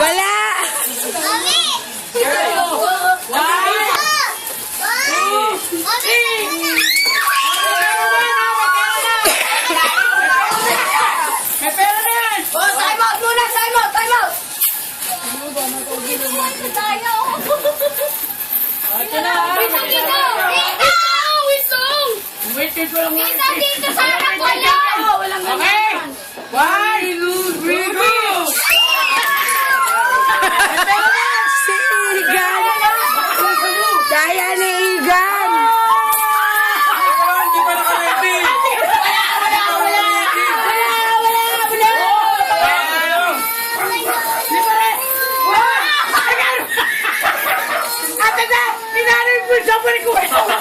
Wala! Mami! One, two, three! Wait, wait, wait. Isa dito sa harap ko lang. Okay. One. somebody go!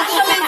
Come